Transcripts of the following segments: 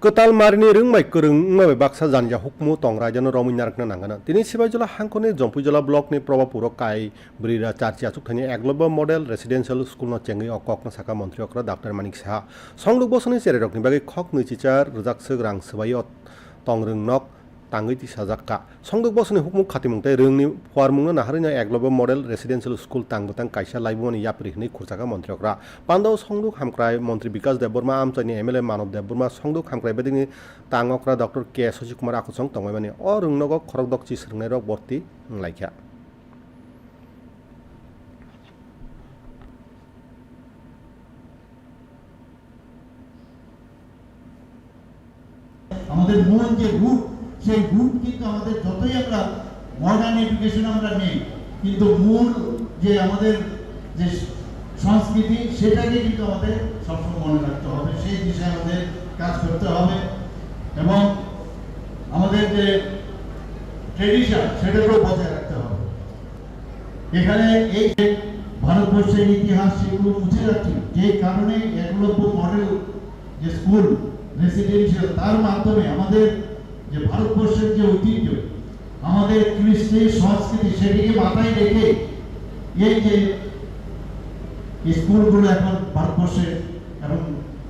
Ketal marini rung mai kereng mabe baksa janja hukmu tong rajano romin narakna nangana. Tini sibajola hangkone jompujola blok ni probapuro kai brira charchi achuk thani egloba model residential school no chengi okok na saka mantri okra dr manik saha. Songluk bosoni sere rokni bagi khok ni tangui ti sajakka. Songluk bosoni hukmu khatimung tai rungni huarmung na naharina egloba model residential school tangbutang kaisa laibumani yapri hini kurchaka mantri okra. Pandau songluk hamkrai mantri Bikash Debbarma আমচাইনি MLA Manab Debbarma সংদুক হামক্রাই বেদিনি তাঙকরা doctor K Shashi Kumar আকুচং তংমাইমানি অ রুংনগ খরক দকচি সরংনাই রক বর্তি লাইখা আমাদের মূল যে রুট সেই রুট কিন্তু আমাদের যতই আমরা মডার্ন এডুকেশন আমরা নেই, কিন্তু মূল যে আমাদের যে সংস্কৃতি, সেটাকে কিন্তু আমাদের সবসময় মনে রাখতে হবে। সেই দিশায় আমাদের কাজ করতে হবে। এবং আমাদের যে ট্রেডিশন সেটাকেও বজায় রাখতে হবে। এখানে এই যে ভারতবর্ষের ইতিহাস, সেগুলো মুছে যাচ্ছে যে কারণে একলব্য মডেল যে স্কুল রেসিডেন্সিয়াল তার মাধ্যমে আমাদের যে ভারতবর্ষের যে ঐতিহ্য, আমাদের কৃষ্টি সংস্কৃতি সেটিকে মাথায় রেখে এই যে স্কুলগুলো এখন ভারতবর্ষে এখন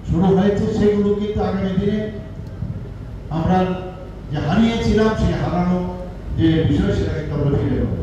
শুরু হয়েছে, সেগুলো কিন্তু আগামী দিনে আমরা যে হারিয়েছিলাম, সেই হারানো যে বিষয়, সেটাকে আমরা ফিরে পাবো